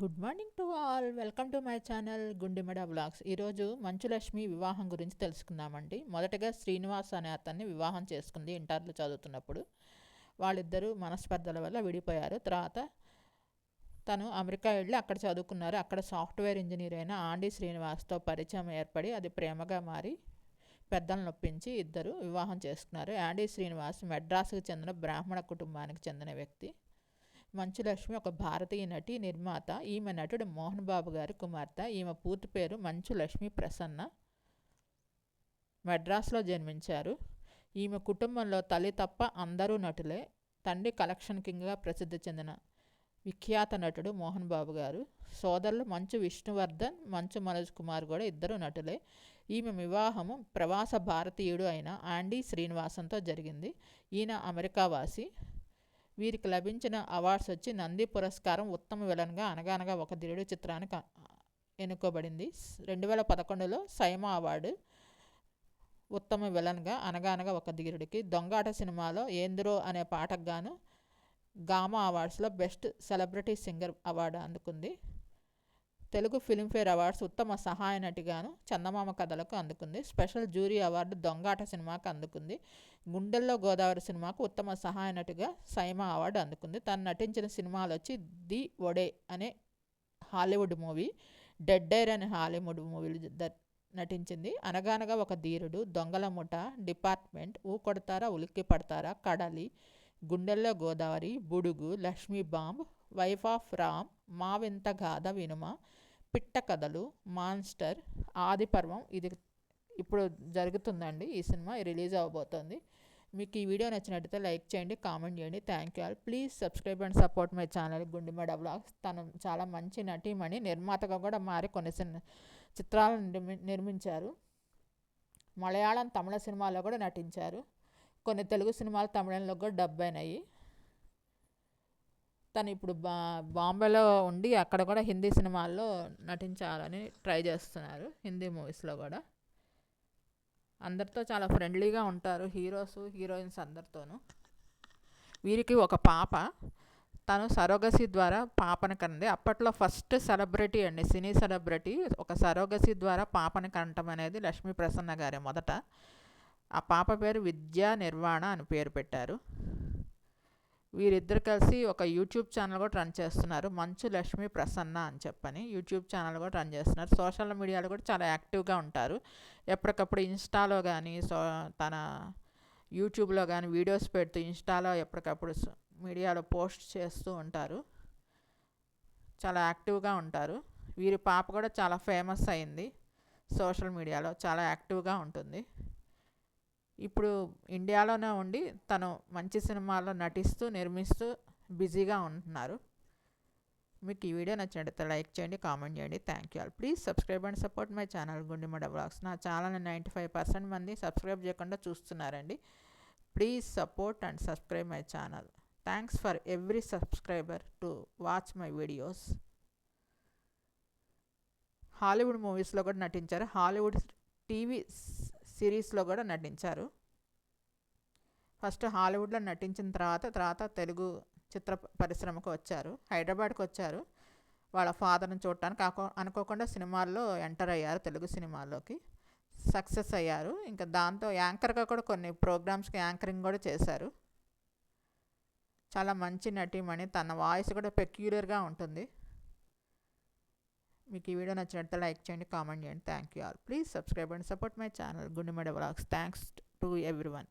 Good morning to all. Welcome to my channel Gundemada blogs ఈరోజు మంచులక్ష్మి వివాహం గురించి తెలుసుకుందామండి. మొదటగా శ్రీనివాస్ అనే అతన్ని వివాహం చేసుకుంది ఇంటర్లో చదువుతున్నప్పుడు. వాళ్ళిద్దరూ మనస్పర్ధల వల్ల విడిపోయారు. తర్వాత తను అమెరికా వెళ్ళి అక్కడ చదువుకున్నారు. అక్కడ సాఫ్ట్వేర్ ఇంజనీర్ అయిన ఆండి శ్రీనివాస్తో పరిచయం ఏర్పడి అది ప్రేమగా మారి పెద్దలను నొప్పించి ఇద్దరు వివాహం చేసుకున్నారు. యాండీ శ్రీనివాస్ మెడ్రాస్కు చెందిన బ్రాహ్మణ కుటుంబానికి చెందిన వ్యక్తి. మంచులక్ష్మి ఒక భారతీయ నటి నిర్మాత. ఈమె నటుడు మోహన్ బాబు గారి కుమార్తె. ఈమె పూర్తి పేరు మంచులక్ష్మి ప్రసన్న. మెడ్రాస్లో జన్మించారు. ఈమె కుటుంబంలో తల్లి తప్ప అందరూ నటులే. తండ్రి కలెక్షన్ కింగ్గా ప్రసిద్ధి చెందిన విఖ్యాత నటుడు మోహన్ బాబు గారు. సోదరులు మంచు విష్ణువర్ధన్ మంచు మనోజ్ కుమార్ కూడా ఇద్దరు నటులే. ఈమె వివాహము ప్రవాస భారతీయుడు అయిన ఆండీ శ్రీనివాసంతో జరిగింది. ఈయన అమెరికా వాసి. వీరికి లభించిన అవార్డ్స్ వచ్చి నంది పురస్కారం ఉత్తమ విలన్గా అనగానగా ఒక ధీరుడు చిత్రానికి ఎన్నుకోబడింది. రెండు వేల పదకొండులో సైమా అవార్డు ఉత్తమ విలన్గా అనగానగా ఒక ధీరుడికి దొంగాట సినిమాలో ఏందిరో అనే పాటకు గాను గామా అవార్డ్స్లో బెస్ట్ సెలబ్రిటీ సింగర్ అవార్డు అందుకుంది. తెలుగు ఫిల్మ్ఫేర్ అవార్డ్స్ ఉత్తమ సహాయ నటిగాను చందమామ కథలకు అందుకుంది. స్పెషల్ జ్యూరీ అవార్డు దొంగాట సినిమాకు అందుకుంది. గుండెల్లో గోదావరి సినిమాకు ఉత్తమ సహాయ నటిగా సైమా అవార్డు అందుకుంది. తను నటించిన సినిమాలు వచ్చి ది ఒడే అనే హాలీవుడ్ మూవీ డెడ్ డైర్ అనే హాలీవుడ్ మూవీలు నటించింది. అనగానగా ఒక ధీరుడు దొంగల ముఠ డిపార్ట్మెంట్ ఊ కొడతారా ఉలిక్కి పడతారా Kadali Gundello Godavari Budugu Lakshmi bomb wife of Ram మా వింత గాథ వినుమ పిట్ట కథలు మాన్స్టర్ ఆదిపర్వం ఇది ఇప్పుడు జరుగుతుందండి ఈ సినిమా రిలీజ్ అవ్వబోతోంది మీకు ఈ వీడియో నచ్చినట్టయితే లైక్ చేయండి కామెంట్ చేయండి. Thank you all please subscribe and support my channel Gundimada blogs తను చాలా మంచి నటీమణి నిర్మాతగా కూడా మారి కొన్ని చిత్రాలను నిర్మించారు. మలయాళం తమిళ సినిమాల్లో కూడా నటించారు. కొన్ని తెలుగు సినిమాలు తమిళంలో కూడా డబ్ అయినాయి తను ఇప్పుడు బా బాంబేలో ఉండి అక్కడ కూడా హిందీ సినిమాల్లో నటించాలని ట్రై చేస్తున్నారు హిందీ మూవీస్లో కూడా. అందరితో చాలా ఫ్రెండ్లీగా ఉంటారు హీరోస్ హీరోయిన్స్ అందరితోనూ. వీరికి ఒక పాప తను సరోగసి ద్వారా పాపని కనింది అప్పట్లో ఫస్ట్ సెలబ్రిటీ అండి సినీ సెలబ్రిటీ ఒక సరోగసి ద్వారా పాపను కనటం అనేది లక్ష్మీ ప్రసన్న గారే మొదట. ఆ పాప పేరు విద్యా నిర్వాణ అని పేరు పెట్టారు. వీరిద్దరు కలిసి ఒక యూట్యూబ్ ఛానల్ కూడా రన్ చేస్తున్నారు. మంచు లక్ష్మి ప్రసన్న అని చెప్పని యూట్యూబ్ ఛానల్ కూడా రన్ చేస్తున్నారు. సోషల్ మీడియాలో కూడా చాలా యాక్టివ్గా ఉంటారు. ఎప్పటికప్పుడు ఇన్స్టాలో కానీ సో తన యూట్యూబ్లో కానీ వీడియోస్ పెడుతూ ఇన్స్టాలో ఎప్పటికప్పుడు మీడియాలో పోస్ట్ చేస్తూ ఉంటారు. చాలా యాక్టివ్గా ఉంటారు. వీరి పాప కూడా చాలా ఫేమస్ అయింది. సోషల్ మీడియాలో చాలా యాక్టివ్గా ఉంటుంది. ఇప్పుడు ఇండియాలోనే ఉండి తను మంచి సినిమాల్లో నటిస్తూ నిర్మిస్తూ బిజీగా ఉంటున్నారు. మీకు ఈ వీడియో నచ్చినట్లయితే లైక్ చేయండి కామెంట్ చేయండి. Thank you all please subscribe and support my channel Gundimada blogs నా ఛానల్ని నైంటీ ఫైవ్ పర్సెంట్ మంది సబ్స్క్రైబ్ చేయకుండా చూస్తున్నారండి. Please support and subscribe my channel thanks for every subscriber to watch my videos Hollywood మూవీస్లో కూడా నటించారు. Hollywood TV సిరీస్లో కూడా నటించారు. ఫస్ట్ హాలీవుడ్లో నటించిన తర్వాత తర్వాత తెలుగు చిత్ర పరిశ్రమకు వచ్చారు. హైదరాబాద్కి వచ్చారు. వాళ్ళ ఫాదర్ని చూడటానికి అనుకోకుండా సినిమాల్లో ఎంటర్ అయ్యారు తెలుగు సినిమాల్లోకి. సక్సెస్ అయ్యారు. ఇంకా దాంతో యాంకర్గా కూడా కొన్ని ప్రోగ్రామ్స్కి యాంకరింగ్ కూడా చేశారు. చాలా మంచి నటీమణి. తన వాయిస్ కూడా పెక్యులర్గా ఉంటుంది. మీకు ఈ వీడియో నచ్చినట్లయితే లైక్ చేయండి కామెంట్ చేయండి. Thank you all please subscribe and support my channel Gundemada vlogs thanks to everyone